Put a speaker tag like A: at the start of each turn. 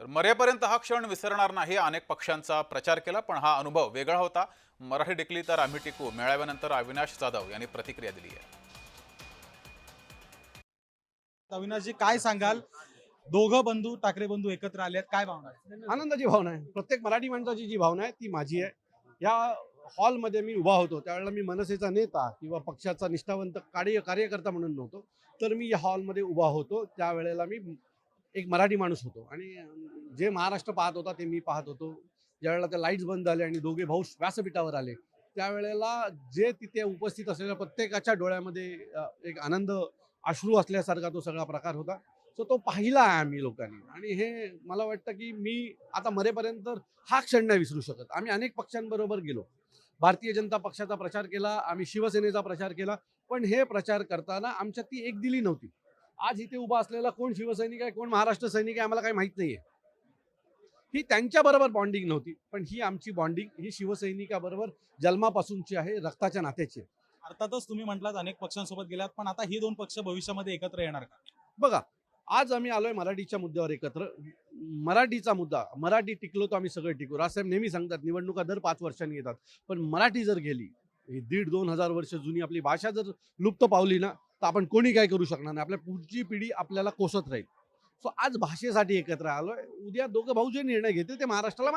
A: तर मरेपर्यंत हा क्षण विसरणार नाही अनेक पक्षांचा प्रचार केला पण हा अनुभव वेगळा होता. मराठी टिकली तर आम्ही टिकू. मेळाव्यानंतर अविनाश जाधव यांनी प्रतिक्रिया दिली आहे.
B: अविनाशजी काय सांगाल? दोघं बंधू ठाकरे बंधू एकत्र आले आहेत काय भावना आहे?
C: आनंदाची भावना आहे. प्रत्येक मराठी माणसाची जी भावना आहे ती माझी आहे. या हॉलमध्ये मी उभा होतो. त्यावेळेला मी मनसेचा नेता किंवा पक्षाचा निष्ठावंत कार्य कार्यकर्ता म्हणून नव्हतो. तर मी या हॉलमध्ये उभा होतो. त्यावेळेला मी एक मराठी माणूस होतो. आणि जे महाराष्ट्र पाहत होता ते मी पाहत होतो. ज्यावेळेला त्या लाईट्स बंद झाले आणि दोघे भाऊ व्यासपीठावर आले त्यावेळेला जे तिथे उपस्थित असलेल्या प्रत्येकाच्या डोळ्यामध्ये एक आनंद अश्रू असल्यासारखा तो सगळा प्रकार होता. सो तो पाहिला आहे आम्ही लोकांनी. आणि हे मला वाटतं की मी आता मरेपर्यंत हा क्षण नाही विसरू शकत. आम्ही अनेक पक्षांबरोबर गेलो. भारतीय जनता पक्षाचा प्रचार केला आम्ही शिवसेनेचा प्रचार केला पण हे प्रचार करताना आमच्यात ती एक दिली नव्हती. आज इथे उभा असलेला कोण शिवसैनिक आहे कोण महाराष्ट्र सैनिक आहे आम्हाला काही माहीत नाहीये. ही त्यांच्याबरोबर बॉन्डिंग नव्हती पण ही आमची बॉन्डिंग ही शिवसैनिकाबरोबर जन्मापासूनची आहे रक्ताच्या नात्याची आहे.
B: अर्थातच तुम्ही म्हटलात अनेक पक्षांसोबत गेलात पण आता ही दोन पक्ष भविष्यामध्ये एकत्र येणार का?
C: बघा आज आम्ही आलोय मराठीच्या मुद्द्यावर एकत्र. मराठीचा मुद्दा मराठी टिकलो तर आम्ही सगळं टिकू. राजसाहेब नेहमी सांगतात निवडणुका दर पाच वर्षांनी येतात. पण मराठी जर गेली ही दीड दोन हजार वर्ष जुनी आपली भाषा जर लुप्त पावली ना तर आपण कोणी काय करू शकणार नाही. आपल्या पुढची पिढी आपल्याला कोसत राहील. सो आज भाषेसाठी एकत्र आलोय. उद्या दोघं भाऊ जे निर्णय घेतील ते महाराष्ट्राला